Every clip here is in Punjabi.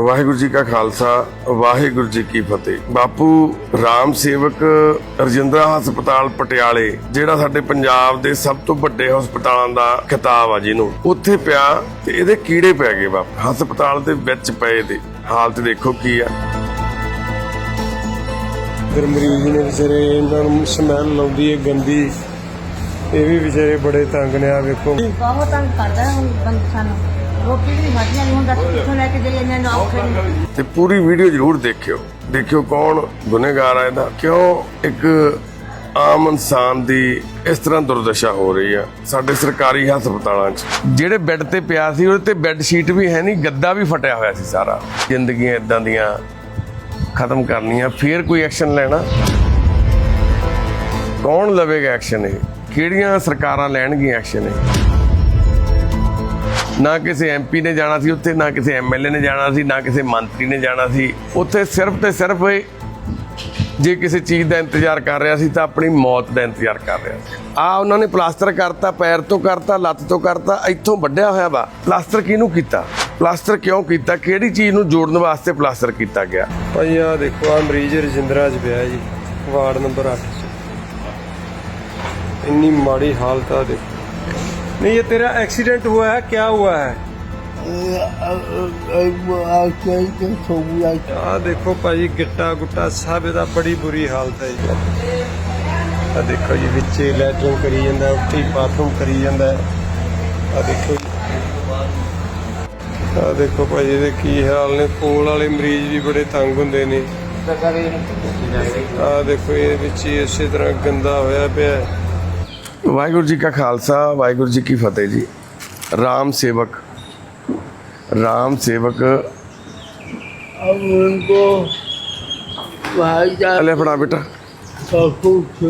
ਵਾਹਿਗੁਰੂ ਜੀ ਕਾ ਖਾਲਸਾ ਵਾਹਿਗੁਰੂ ਜੀ ਕੀ ਫਤਿਹ। ਬਾਪੂ ਰਾਮ ਸੇਵਕ ਰਜਿੰਦਰਾ ਹਸਪਤਾਲ ਪਟਿਆਲੇ ਜਿਹੜਾ ਸਾਡੇ ਪੰਜਾਬ ਦੇ ਸਭ ਤੋਂ ਵੱਡੇ ਹਸਪਤਾਲਾਂ ਦਾ ਖਿਤਾਬ ਆ ਜਿਹਨੂੰ। ਉੱਥੇ ਪਿਆ ਤੇ ਇਹਦੇ ਕੀੜੇ ਪੈ ਗਏ ਬਾਪੂ। ਹਸਪਤਾਲ ਦੇ ਵਿੱਚ ਪਏ ਦੇ। ਹਾਲਤ ਦੇਖੋ ਕੀ ਆ। ਫਿਰ ਮਰੀਜ਼ ਨੇ ਵਿਚਾਰੇ ਇਹਨਾਂ ਨੂੰ ਸਮੈਲ ਲਾਉਂਦੀ ਹੈ ਗੰਦੀ। ਇਹ ਵੀ ਵਿਚਾਰੇ ਬੜੇ ਤੰਗ ਨੇ ਆ ਵੇਖੋ। ਬਹੁਤ ਤੰਗ ਕਰਦਾ ਹੁਣ ਬੰਦ ਸਾਨੂੰ ਰੋਟੀ ਵੀ ਵਧੀਆ ਨਹੀਂ ਹੁੰਦਾ ਕਿੱਥੋਂ ਲੈ ਕੇ ਜਾਈਏ ਇਹਨਾਂ ਨੂੰ ਔਖੇ ਤੇ ਪੂਰੀ ਵੀਡੀਓ ਜ਼ਰੂਰ ਦੇਖਿਓ। ਦੇਖਿਓ ਕੌਣ ਗੁਨੇਗਾਰ ਆ ਇਹਦਾ। ਕਿਉਂ ਇੱਕ ਆਮ ਇਨਸਾਨ ਦੀ ਇਸ ਤਰ੍ਹਾਂ ਦੁਰਦਸ਼ਾ ਹੋ ਰਹੀ ਆ ਸਾਡੇ ਸਰਕਾਰੀ ਹਸਪਤਾਲਾਂ 'ਚ? ਜਿਹੜੇ ਬੈੱਡ ਤੇ ਪਿਆ ਸੀ, ਉਹਦੇ ਤੇ ਬੈੱਡ ਸ਼ੀਟ ਵੀ ਹੈ ਨਹੀਂ, ਗੱਦਾ ਵੀ ਫਟਿਆ ਹੋਇਆ ਸੀ ਸਾਰਾ। ਜ਼ਿੰਦਗੀਆਂ ਇਦਾਂ ਦੀਆਂ ਖਤਮ ਕਰਨੀਆਂ, ਫੇਰ ਕੋਈ ਐਕਸ਼ਨ ਲੈਣਾ? ਕੌਣ ਲਵੇਗਾ ਐਕਸ਼ਨ ਇਹ? ਕਿਹੜੀਆਂ ਸਰਕਾਰਾਂ ਲੈਣਗੀਆਂ ਐਕਸ਼ਨ ਇਹ? ਨਾ ਕਿਸੇ ਐਮਪੀ ਨੇ ਜਾਣਾ ਸੀ ਉੱਥੇ, ਨਾ ਕਿਸੇ ਐਮਐਲਏ ਨੇ ਜਾਣਾ ਸੀ, ਨਾ ਕਿਸੇ ਮੰਤਰੀ ਨੇ ਜਾਣਾ ਸੀ। ਉੱਥੇ ਸਿਰਫ ਤੇ ਸਿਰਫ ਜੇ ਕਿਸੇ ਚੀਜ਼ ਦਾ ਇੰਤਜ਼ਾਰ ਕਰ ਰਿਹਾ ਸੀ ਤਾਂ ਆਪਣੀ ਮੌਤ ਦਾ ਇੰਤਜ਼ਾਰ ਕਰ ਰਿਹਾ ਸੀ। ਆ ਉਹਨਾਂ ਨੇ ਪਲਾਸਟਰ ਕਰਤਾ, ਪੈਰ ਤੋਂ ਕਰਤਾ, ਲੱਤ ਤੋਂ ਕਰਤਾ, ਇੱਥੋਂ ਵੱਢਿਆ ਹੋਇਆ ਵਾ। ਪਲਾਸਟਰ ਕਿਹਨੂੰ ਕੀਤਾ? ਪਲਾਸਟਰ ਕਿਉਂ ਕੀਤਾ? ਕਿਹੜੀ ਚੀਜ਼ ਨੂੰ ਜੋੜਨ ਵਾਸਤੇ ਪਲਾਸਟਰ ਕੀਤਾ ਗਿਆ? ਭਾਈ ਆ ਦੇਖੋ ਆ ਮਰੀਜ਼ ਰਜਿੰਦਰਾ ਚ ਪਿਆ ਜੀ, ਵਾਰਡ ਨੰਬਰ 8 ਇੰਨੀ ਮਾੜੀ ਹਾਲਤ ਆ, ਦੇਖੋ। नहीं ये तेरा एक्सीडेंट हुआ है क्या हुआ है ਆ ਦੇਖੋ ਭਾਜੀ ਗਿੱਟਾ ਗੁੱਟਾ ਸਭ ਇਹਦਾ ਬੜੀ ਬੁਰੀ ਹਾਲਤ ਹੈ ਜੀ ਆ ਦੇਖੋ ਜੀ ਵਿੱਚੇ ਲੈਟਰਿੰਗ ਕਰੀ ਜਾਂਦਾ ਉੱਥੇ ਬਾਥਰੂਮ ਕਰੀ ਜਾਂਦਾ ਆ ਦੇਖੋ ਜੀ ਆ ਦੇਖੋ ਭਾਜੀ ਇਹਦੇ ਕੀ ਹਾਲ ਨੇ ਕੋਲ ਵਾਲੇ ਮਰੀਜ਼ ਵੀ ਬੜੇ ਤੰਗ ਹੁੰਦੇ ਨੇ ਆ ਦੇਖੋ ਇਹ ਵਿੱਚ ਹੀ ਇਸੇ ਤਰ੍ਹਾਂ ਗੰਦਾ ਹੋਇਆ ਪਿਆ ਹੈ। ਵਾਹਿਗੁਰੂ ਜੀ ਕਾ ਖਾਲਸਾ ਵਾਹਿਗੁਰੂ ਜੀ ਕੀ ਫਤਿਹ ਜੀ ਰਾਮ ਸੇਵਕ ਰਾਮ ਸੇਵਕ अब उनको भाई जान अले अपना बेटा सब कुछ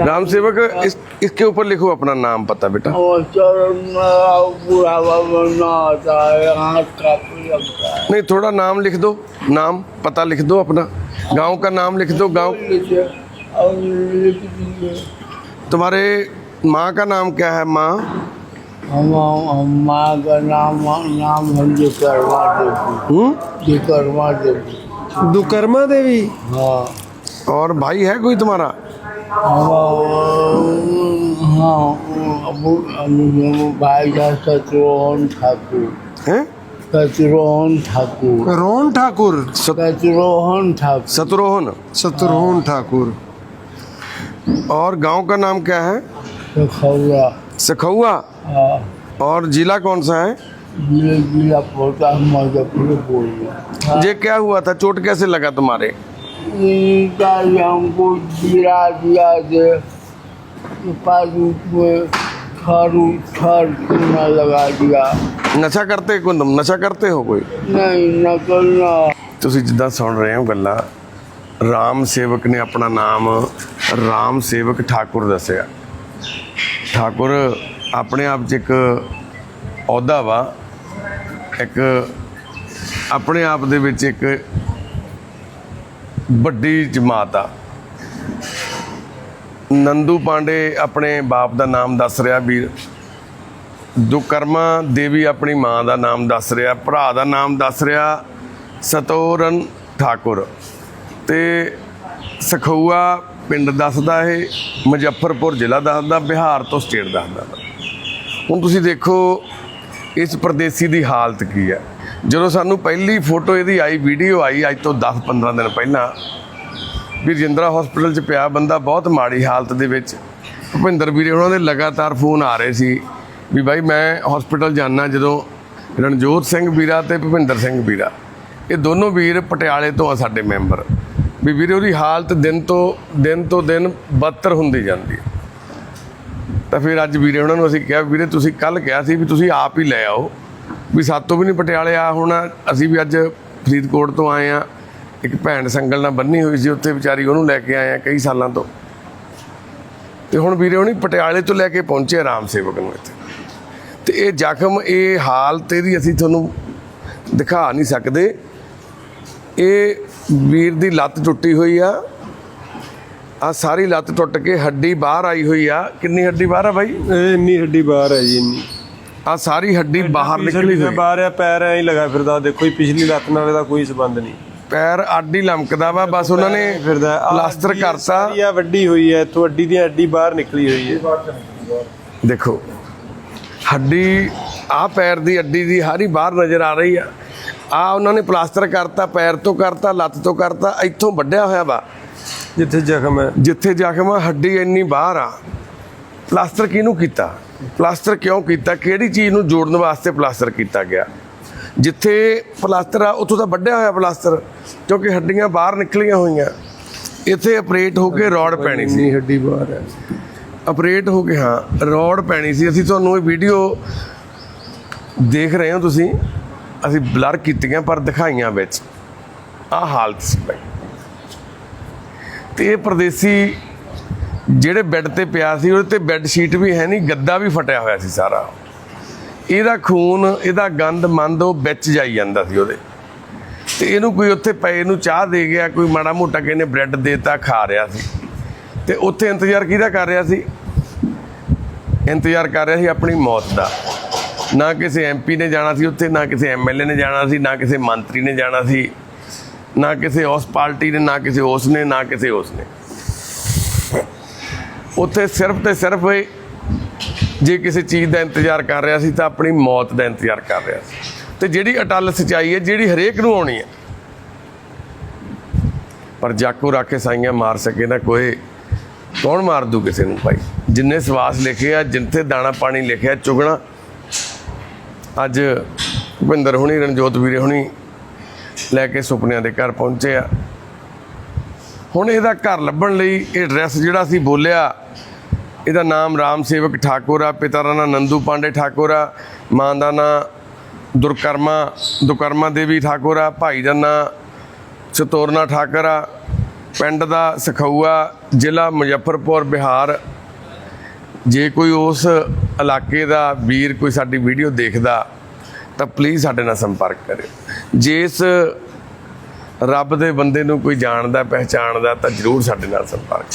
राम सेवक इस इसके ऊपर लिखो अपना नाम पता बेटा और चरण में बुढ़ावा बनना होता है हाथ काफी लगता है नहीं थोड़ा नाम लिख दो नाम पता लिख दो अपना गांव का नाम लिख दो गांव तुम्हारे माँ का नाम क्या है माँ? हम हम माँ का नाम नाम है जिकरमा देवी? जिकरमा देवी। दुकर्मा देवी? हाँ। और भाई है कोई तुम्हारा? हाँ भाई का शत्रुघ्न ठाकुर। है? शत्रुघ्न ठाकुर। रोहन ठाकुर। शत्रुघ्न ठाकुर। सतरोहन। शत्रुघ्न ठाकुर। और गांव का नाम क्या है खौरा सखुआ हाँ और जिला कौन सा है ये जिला पोता मजफ्फर बोल रहा ये क्या हुआ था चोट कैसे लगा तुम्हारे इनका ये हमको गिरा दिया जे पानी में खरू छर चूना लगा दिया ਨਸ਼ਾ ਕਰਦੇ ਕੋ ਤੁਮ ਨਸ਼ਾ करते हो कोई नहीं नकलना ਤੁਸੀਂ ਜਿੱਦਾਂ ਸੁਣ ਰਹੇ ਹੋ ਗੱਲਾਂ ਰਾਮ ਸੇਵਕ ਨੇ ਆਪਣਾ ਨਾਮ ਰਾਮ ਸੇਵਕ ਠਾਕੁਰ ਦੱਸਿਆ। ਠਾਕੁਰ ਆਪਣੇ ਆਪ 'ਚ ਇੱਕ ਅਹੁਦਾ ਵਾ, ਇੱਕ ਆਪਣੇ ਆਪ ਦੇ ਵਿੱਚ ਇੱਕ ਵੱਡੀ ਜਮਾਤ ਆ। ਨੰਦੂ ਪਾਂਡੇ ਆਪਣੇ ਬਾਪ ਦਾ ਨਾਮ ਦੱਸ ਰਿਹਾ ਵੀਰ। ਦੁਕਰਮਾ ਦੇਵੀ ਆਪਣੀ ਮਾਂ ਦਾ ਨਾਮ ਦੱਸ ਰਿਹਾ, ਭਰਾ ਦਾ ਨਾਮ ਦੱਸ ਰਿਹਾ ਸਤੋਰਨ ਠਾਕੁਰ। ਤੇ ਸਖਊਆ ਪਿੰਡ ਦੱਸਦਾ ਇਹ, ਮੁਜ਼ੱਫਰਪੁਰ ਜ਼ਿਲ੍ਹਾ ਦੱਸਦਾ, ਬਿਹਾਰ ਤੋਂ ਸਟੇਟ ਦੱਸਦਾ। ਹੁਣ ਤੁਸੀਂ ਦੇਖੋ, ਇਸ ਪਰਦੇਸੀ ਦੀ ਹਾਲਤ ਕੀ ਹੈ? ਜਦੋਂ ਸਾਨੂੰ ਪਹਿਲੀ ਫੋਟੋ ਇਹਦੀ ਆਈ, ਵੀਡੀਓ ਆਈ ਅੱਜ ਤੋਂ 10-15 ਦਿਨ ਪਹਿਲਾਂ ਵੀ ਰਜਿੰਦਰਾ ਹਸਪੀਟਲ 'ਚ ਪਿਆ ਬੰਦਾ ਬਹੁਤ ਮਾੜੀ ਹਾਲਤ ਦੇ ਵਿੱਚ। ਭੁਪਿੰਦਰ ਵੀਰੇ, ਉਹਨਾਂ ਦੇ ਲਗਾਤਾਰ ਫੋਨ ਆ ਰਹੇ ਸੀ ਵੀ ਬਾਈ ਮੈਂ ਹਸਪੀਟਲ ਜਾਣਾ ਜਦੋਂ ਰਣਜੋਤ ਸਿੰਘ ਵੀਰਾ ਤੇ ਭੁਪਿੰਦਰ ਸਿੰਘ ਵੀਰਾ। ਇਹ ਦੋਨੋਂ ਵੀਰ ਪਟਿਆਲੇ ਤੋਂ ਆ ਸਾਡੇ ਮੈਂਬਰ ਵੀ ਵੀਰੇ ਉਹਦੀ ਹਾਲਤ ਦਿਨ ਤੋਂ ਦਿਨ ਤੋਂ ਦਿਨ ਬਦਤਰ ਹੁੰਦੀ ਜਾਂਦੀ ਹੈ। ਤਾਂ ਫਿਰ ਅੱਜ ਵੀਰੇ ਉਹਨਾਂ ਨੂੰ ਅਸੀਂ ਕਿਹਾ, ਵੀਰੇ ਤੁਸੀਂ ਕੱਲ ਕਿਹਾ ਸੀ ਵੀ ਤੁਸੀਂ ਆਪ ਹੀ ਲੈ ਆਓ। ਵੀ ਸਾਤੋਂ ਵੀ ਨਹੀਂ ਪਟਿਆਲੇ ਆ ਹੁਣ, ਅਸੀਂ ਵੀ ਅੱਜ ਫਰੀਦਕੋਟ ਤੋਂ ਆਏ ਆ ਇੱਕ ਭੈਣ ਸੰਗਲ ਨਾਲ ਬੰਨੀ ਹੋਈ ਸੀ, ਉੱਥੇ ਵਿਚਾਰੀ ਉਹਨੂੰ ਲੈ ਕੇ ਆਏ ਆ ਕਈ ਸਾਲਾਂ ਤੋਂ। ਤੇ ਹੁਣ ਵੀਰੇ ਉਹਨੀ ਪਟਿਆਲੇ ਤੋਂ ਲੈ ਕੇ ਪਹੁੰਚੇ ਆਰਾਮ ਸੇਵਕ ਨੂੰ ਇੱਥੇ। ਤੇ ਇਹ ਜ਼ਖਮ, ਇਹ ਹਾਲਤ ਇਹਦੀ ਅਸੀਂ ਤੁਹਾਨੂੰ ਦਿਖਾ ਨਹੀਂ ਸਕਦੇ। ਇਹ ਵੀਰ ਦੀ ਲੱਤ ਟੁੱਟੀ ਹੋਈ ਆ। ਆ ਸਾਰੀ ਲੱਤ ਟੁੱਟ ਕੇ ਹੱਡੀ ਬਾਹਰ ਆਈ ਹੋਈ ਆ। ਕਿੰਨੀ ਹੱਡੀ ਬਾਹਰ ਆ ਬਾਈ? ਇਹ ਇੰਨੀ ਹੱਡੀ ਬਾਹਰ ਹੈ ਜੀ ਇੰਨੀ। ਆ ਸਾਰੀ ਹੱਡੀ ਬਾਹਰ ਨਿਕਲੀ ਹੋਈ। ਬਾਹਰ ਆ ਪੈਰ ਐਂ ਲਗਾ ਫਿਰਦਾ ਦੇਖੋ ਜੀ ਪਿਛਲੀ ਲੱਤ ਨਾਲ ਇਹਦਾ ਕੋਈ ਸੰਬੰਧ ਨਹੀਂ। ਪੈਰ ਹੀ ਲਮਕਦਾ ਵਾ ਬਸ ਉਹਨਾਂ ਨੇ ਫਿਰਦਾ ਪਲਾਸਟਰ ਕਰਤਾ। ਆ ਵੱਡੀ ਹੋਈ ਹੈ ਇੱਥੋਂ ਅੱਡੀ ਦੀ ਅੱਡੀ ਬਾਹਰ ਨਿਕਲੀ ਹੋਈ ਹੈ ਦੇਖੋ ਹੱਡੀ ਆ ਪੈਰ ਦੀ ਅੱਡੀ ਦੀ ਹਾਰੀ ਬਾਹਰ ਨਜ਼ਰ ਆ ਰਹੀ ਆ। ਆ ਉਹਨਾਂ ਨੇ ਪਲਾਸਟਰ ਕਰਤਾ ਪੈਰ ਤੋਂ ਕਰਤਾ ਲੱਤ ਤੋਂ ਕਰਤਾ ਇੱਥੋਂ ਵੱਢਿਆ ਹੋਇਆ ਵਾ। ਜਿੱਥੇ ਜ਼ਖਮ ਹੈ। ਜਿੱਥੇ ਜ਼ਖਮ ਆ ਹੱਡੀ ਇੰਨੀ ਬਾਹਰ ਆ। ਪਲਾਸਟਰ ਕਿਹਨੂੰ ਕੀਤਾ? ਪਲਾਸਟਰ ਕਿਉਂ ਕੀਤਾ? ਕਿਹੜੀ ਚੀਜ਼ ਨੂੰ ਜੋੜਨ ਵਾਸਤੇ ਪਲਾਸਟਰ ਕੀਤਾ ਗਿਆ? ਜਿੱਥੇ ਪਲਾਸਟਰ ਆ ਉੱਥੋਂ ਤਾਂ ਵੱਢਿਆ ਹੋਇਆ ਪਲਾਸਟਰ ਕਿਉਂਕਿ ਹੱਡੀਆਂ ਬਾਹਰ ਨਿਕਲੀਆਂ ਹੋਈਆਂ। ਇੱਥੇ ਆਪਰੇਟ ਹੋ ਕੇ ਰੋਡ ਪੈਣੀ ਸੀ। ਹੱਡੀ ਬਾਹਰ ਹੈ। ਆਪਰੇਟ ਹੋ ਕੇ ਹਾਂ ਰੋਡ ਪੈਣੀ ਸੀ। ਅਸੀਂ ਤੁਹਾਨੂੰ ਇਹ ਵੀਡੀਓ ਦੇਖ ਰਹੇ ਹੋ ਤੁਸੀਂ। ਅਸੀਂ ਬਲਰ ਕੀਤੀਆਂ, ਪਰ ਦਿਖਾਈਆਂ ਵਿੱਚ ਆ ਹਾਲਤ ਸੀ ਭਾਈ ਤੇ ਇਹ ਪਰਦੇਸੀ ਜਿਹੜੇ ਬੈੱਡ ਤੇ ਪਿਆ ਸੀ, ਉਹਦੇ ਤੇ ਬੈੱਡ ਸ਼ੀਟ ਵੀ ਹੈ ਨਹੀਂ, ਗੱਦਾ ਵੀ ਫਟਿਆ ਹੋਇਆ ਸੀ ਸਾਰਾ। ਇਹਦਾ ਖੂਨ, ਇਹਦਾ ਗੰਦ, ਮੰਦ ਉਹ ਵਿੱਚ ਜਾਈ ਜਾਂਦਾ ਸੀ ਉਹਦੇ। ਤੇ ਇਹਨੂੰ ਕੋਈ ਉੱਥੇ ਪਏ ਨੂੰ ਚਾਹ ਦੇ ਗਿਆ, ਕੋਈ ਮਾੜਾ ਮੋਟਾ ਕਿਸੇ ਬ੍ਰੈਡ ਦੇਤਾ, ਖਾ ਰਿਹਾ ਸੀ। ਤੇ ਉੱਥੇ ਇੰਤਜ਼ਾਰ ਕਿਹਦਾ ਕਰ ਰਿਹਾ ਸੀ? ਇੰਤਜ਼ਾਰ ਕਰ ਰਿਹਾ ਸੀ ਆਪਣੀ ਮੌਤ ਦਾ। ਨਾ ਕਿਸੇ ਐਮਪੀ ਨੇ ਜਾਣਾ ਸੀ ਉੱਥੇ, ਨਾ ਕਿਸੇ ਐਮਐਲਏ ਨੇ ਜਾਣਾ ਸੀ, ਨਾ ਕਿਸੇ ਮੰਤਰੀ ਨੇ ਜਾਣਾ ਸੀ, ਨਾ ਕਿਸੇ ਉਸ ਪਾਰਟੀ ਨੇ, ਨਾ ਕਿਸੇ ਉਸ ਨੇ, ਨਾ ਕਿਸੇ ਉਸ ਨੇ। ਉੱਥੇ ਸਿਰਫ ਤੇ ਸਿਰਫ ਜੇ ਕਿਸੇ ਚੀਜ਼ ਦਾ ਇੰਤਜ਼ਾਰ ਕਰ ਰਿਹਾ ਸੀ ਤਾਂ ਆਪਣੀ ਮੌਤ ਦਾ ਇੰਤਜ਼ਾਰ ਕਰ ਰਿਹਾ ਸੀ। ਤੇ ਜਿਹੜੀ ਅਟਲ ਸਚਾਈ ਹੈ, ਜਿਹੜੀ ਹਰੇਕ ਨੂੰ ਆਉਣੀ ਹੈ। ਪਰ ਜਾਕੋ ਰਾਖੇ ਸਾਈਆਂ ਮਾਰ ਸਕੇ ਨਾ ਕੋਈ, ਕੌਣ ਮਾਰ ਦੂ ਕਿਸੇ ਨੂੰ ਭਾਈ? ਜਿੰਨੇ ਸਵਾਸ ਲਿਖੇ ਆ, ਜਿੰਥੇ ਦਾਣਾ ਪਾਣੀ ਲਿਖਿਆ, ਚੁਗਣਾ ਅੱਜ ਭੁਪਿੰਦਰ ਹੁਣੀ, ਰਣਜੋਤ ਵੀਰੇ ਹੁਣੀ ਲੈ ਕੇ ਸੁਪਨਿਆਂ ਦੇ ਘਰ ਪਹੁੰਚੇ ਆ। ਹੁਣ ਇਹਦਾ ਘਰ ਲੱਭਣ ਲਈ ਇਹ ਐਡਰੈਸ ਜਿਹੜਾ ਸੀ ਬੋਲਿਆ, ਇਹਦਾ ਨਾਮ ਰਾਮ ਸੇਵਕ ਠਾਕੁਰ ਆ, ਪਿਤਾ ਦਾ ਨਾਂ ਨੰਦੂ ਪਾਂਡੇ ਠਾਕੁਰ ਆ, ਮਾਂ ਦਾ ਨਾਂ ਦੁਰਕਰਮਾ, ਦੁਕਰਮਾ ਦੇਵੀ ਠਾਕੁਰ ਆ, ਭਾਈ ਦਾ ਨਾਂ ਚਤੋਰਨਾ ਠਾਕੁਰ ਆ, ਪਿੰਡ ਦਾ ਸਖਊਆ, ਜ਼ਿਲ੍ਹਾ ਮੁਜ਼ੱਫਰਪੁਰ, ਬਿਹਾਰ। ਜੇ ਕੋਈ ਉਸ ਇਲਾਕੇ ਦਾ ਵੀਰ ਕੋਈ ਸਾਡੀ ਵੀਡੀਓ ਦੇਖਦਾ, ਤਾਂ ਪਲੀਜ਼ ਸਾਡੇ ਨਾਲ ਸੰਪਰਕ ਕਰਿਓ। ਜੇ ਇਸ ਰੱਬ ਦੇ ਬੰਦੇ ਨੂੰ ਕੋਈ ਜਾਣਦਾ, ਪਹਿਚਾਣਦਾ, ਤਾਂ ਜਰੂਰ ਸਾਡੇ ਨਾਲ ਸੰਪਰਕ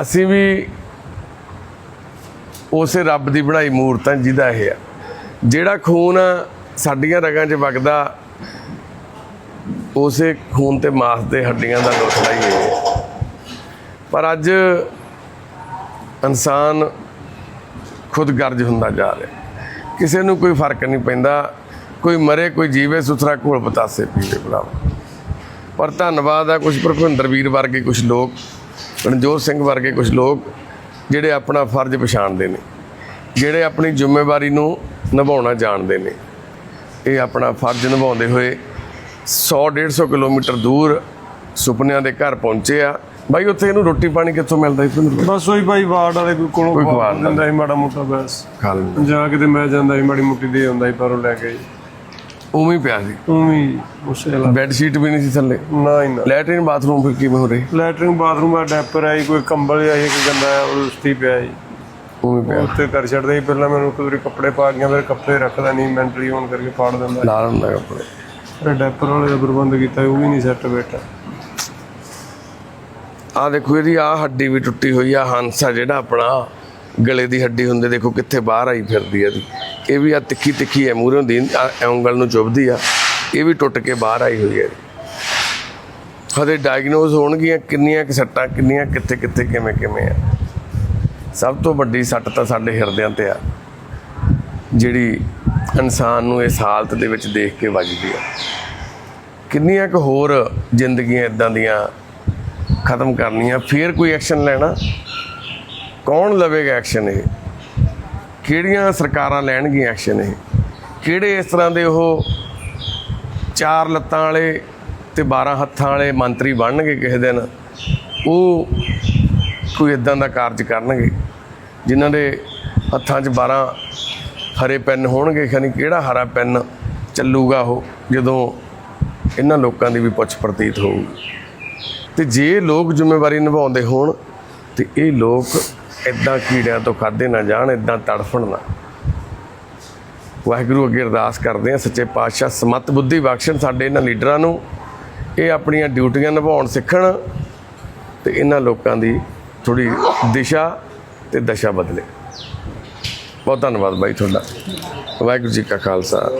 ਅਸੀਂ ਵੀ ਉਸੇ ਰੱਬ ਦੀ ਬਣਾਈ ਮੂਰਤ ਹਾਂ ਜਿਹਦਾ ਇਹ ਆ। ਜਿਹੜਾ ਖੂਨ ਸਾਡੀਆਂ ਰਗਾਂ 'ਚ ਵਗਦਾ, ਉਸੇ ਖੂਨ ਤੇ ਮਾਸ ਦੇ ਹੱਡੀਆਂ ਦਾ ਲੋਥੜਾ ਹੀ ਹੈ ਪਰ ਅੱਜ ਇਨਸਾਨ ਖੁਦਗਰਜ ਹੁੰਦਾ ਜਾ ਰਿਹਾ। ਕਿਸੇ ਨੂੰ ਕੋਈ ਫ਼ਰਕ ਨਹੀਂ ਪੈਂਦਾ। ਕੋਈ ਮਰੇ, ਕੋਈ ਜੀਵੇ, ਸੁਥਰਾ ਘੋਲ ਪਤਾਸੇ ਪੀਵੇ ਬਲਾਵਾ ਪਰ ਧੰਨਵਾਦ ਆ ਕੁਝ ਭਰਪਿੰਦਰ ਵੀਰ ਵਰਗੇ ਕੁਝ ਲੋਕ, ਰਣਜੋਤ ਸਿੰਘ ਵਰਗੇ ਕੁਝ ਲੋਕ, ਜਿਹੜੇ ਆਪਣਾ ਫਰਜ਼ ਪਛਾਣਦੇ ਨੇ। ਜਿਹੜੇ ਆਪਣੀ ਜ਼ਿੰਮੇਵਾਰੀ ਨੂੰ ਨਿਭਾਉਣਾ ਜਾਣਦੇ ਨੇ। ਇਹ ਆਪਣਾ ਫਰਜ਼ ਨਿਭਾਉਂਦੇ ਹੋਏ 100 150 ਕਿਲੋਮੀਟਰ ਦੂਰ ਸੁਪਨਿਆਂ ਦੇ ਘਰ ਪਹੁੰਚੇ ਆ। ਬਾਈ ਉੱਥੇ ਇਹਨੂੰ ਰੋਟੀ ਪਾਣੀ ਕਿੱਥੋਂ ਮਿਲਦਾ ਸੀ ਤੁਹਾਨੂੰ? ਬਸ ਉਹੀ ਭਾਈ ਵਾਰਡ ਵਾਲੇ ਕੋਈ ਕੋਲੋਂ ਕੋਈ ਖਵਾ ਖਵਾ ਦਿੰਦਾ। ਸੀ ਮਾੜਾ ਮੋਟਾ ਬਸ। ਖਾ ਲੈਂਦਾ। ਜਾ ਕੇ ਤੇ ਮੈਂ ਜਾਂਦਾ ਸੀ ਮਾੜੀ ਮੋਟੀ ਦੇ ਆਉਂਦਾ ਸੀ ਪਰ ਉਹ ਲੈ ਕੇ ਉਵੇਂ ਹੀ ਪਿਆ ਸੀ ਉਵੇਂ ਉਸੇ ਲਾ ਬੈੱਡ ਸ਼ੀਟ ਵੀ ਨਹੀਂ ਸੀ ਥੱਲੇ? ਨਾ ਹੀ ਨਾ। ਲੈਟਰਿਨ ਬਾਥਰੂਮ ਫਿਰ ਕਿਵੇਂ ਹੋ ਰਹੇ? ਲੈਟਰਿੰਗ ਬਾਥਰੂਮ ਦਾ ਡੈਪਰ ਆਈ ਕੋਈ ਕੰਬਲ ਆ ਇਹ ਕੋਈ ਗੰਦਾ ਆ ਉਹ ਉਸਤੀ ਪਿਆ ਜੀ। ਉਵੇਂ ਪਿਆ। ਉੱਤੇ ਕਰ ਛੱਡਦੇ ਸੀ ਪਹਿਲਾਂ ਮੈਨੂੰ ਕੋਈ ਕੱਪੜੇ ਪਾ ਗਿਆ ਫਿਰ ਕੱਪੜੇ ਰੱਖਦਾ ਨਹੀਂ ਮੈਂਟਲੀ ਔਨ ਕਰਕੇ ਫਾੜ ਦਿੰਦਾ। ਲਾ ਲੈਂਦਾ ਕੱਪੜੇ। ਫਿਰ ਡੈਪਰ ਵਾਲੇ ਦਾ ਪ੍ਰਬੰਧ ਕੀਤਾ ਉਹ ਵੀ ਨਹੀਂ ਸੈੱਟ ਬੈਠਾ। ਆ ਦੇਖੋ ਇਹਦੀ ਆ ਹੱਡੀ ਵੀ ਟੁੱਟੀ ਹੋਈ ਆ, ਹੰਸਾ ਜਿਹੜਾ ਆਪਣਾ ਗਲੇ ਦੀ ਹੱਡੀ ਹੁੰਦੇ ਦੇਖੋ ਕਿੱਥੇ ਬਾਹਰ ਆਈ ਫਿਰਦੀ ਆ ਇਹ ਵੀ ਆ ਤਿੱਖੀ ਤਿੱਖੀ ਐ, ਮੂਹਰੋਂ ਦੀ ਉਂਗਲ ਨੂੰ ਚੁੱਭਦੀ ਆ, ਇਹ ਵੀ ਟੁੱਟ ਕੇ ਬਾਹਰ ਆਈ ਹੋਈ ਹੈ ਹਦੇ ਡਾਇਗਨੋਸ ਹੋਣਗੀਆਂ ਕਿੰਨੀਆਂ ਕਿ ਸੱਟਾਂ, ਕਿੰਨੀਆਂ ਕਿੱਥੇ ਕਿੱਥੇ, ਕਿਵੇਂ ਕਿਵੇਂ ਆ। ਸਭ ਤੋਂ ਵੱਡੀ ਸੱਟ ਤਾਂ ਸਾਡੇ ਹਿਰਦਿਆਂ ਤੇ ਆ, ਜਿਹੜੀ ਇਨਸਾਨ ਨੂੰ ਇਸ ਹਾਲਤ ਦੇ ਵਿੱਚ ਦੇਖ ਕੇ ਵੱਜਦੀ ਆ। ਕਿੰਨੀਆਂ ਕੁ ਹੋਰ ਜ਼ਿੰਦਗੀਆਂ ਇਦਾਂ ਦੀਆਂ ਖਤਮ ਕਰਨੀਆਂ ਫਿਰ ਕੋਈ ਐਕਸ਼ਨ ਲੈਣਾ। ਕੌਣ ਲਵੇਗਾ ਐਕਸ਼ਨ ਇਹ? ਕਿਹੜੀਆਂ ਸਰਕਾਰਾਂ ਲੈਣਗੀਆਂ ਐਕਸ਼ਨ ਇਹ? ਕਿਹੜੇ ਇਸ ਤਰ੍ਹਾਂ ਦੇ ਉਹ ਚਾਰ ਲੱਤਾਂ ਵਾਲੇ ਤੇ 12 ਹੱਥਾਂ ਵਾਲੇ ਮੰਤਰੀ ਬਣਨਗੇ ਕਿਸੇ ਦਿਨ? ਉਹ ਕੋਈ ਇਦਾਂ ਦਾ ਕਾਰਜ ਕਰਨਗੇ, ਜਿਨ੍ਹਾਂ ਦੇ ਹੱਥਾਂ 'ਚ 12 ਹਰੇ ਪੈਨ ਹੋਣਗੇ ਖਨੀ ਕਿਹੜਾ ਹਰਾ ਪੈਨ ਚੱਲੂਗਾ ਉਹ, ਜਦੋਂ ਇਹਨਾਂ ਲੋਕਾਂ ਦੀ ਵੀ ਪੁੱਛ ਪ੍ਰਤੀਤ ਹੋਊਗੀ। ਤੇ ਜੇ ਲੋਕ ਜ਼ਿੰਮੇਵਾਰੀ ਨਿਭਾਉਂਦੇ ਹੋਣ, ਤੇ ਇਹ ਲੋਕ ਇਦਾਂ ਕੀੜਿਆਂ ਤੋਂ ਖਾਦੇ ਨਾ ਜਾਣ ਇਦਾਂ ਤੜਫਣ ਨਾ। ਵਾਹਿਗੁਰੂ ਅੱਗੇ ਅਰਦਾਸ ਕਰਦੇ ਆ ਸੱਚੇ ਪਾਤਸ਼ਾਹ, ਸਮਤ ਬੁੱਧੀ ਬਖਸ਼ਣ ਸਾਡੇ ਇਹਨਾਂ ਲੀਡਰਾਂ ਨੂੰ। ਇਹ ਆਪਣੀਆਂ ਡਿਊਟੀਆਂ ਨਿਭਾਉਣ ਸਿੱਖਣ ਤੇ ਇਹਨਾਂ ਲੋਕਾਂ ਦੀ ਥੋੜੀ ਦਿਸ਼ਾ ਤੇ ਦਸ਼ਾ ਬਦਲੇ। ਬਹੁਤ ਧੰਨਵਾਦ ਬਾਈ ਤੁਹਾਡਾ। ਵਾਹਿਗੁਰੂ ਜੀ ਕਾ ਖਾਲਸਾ।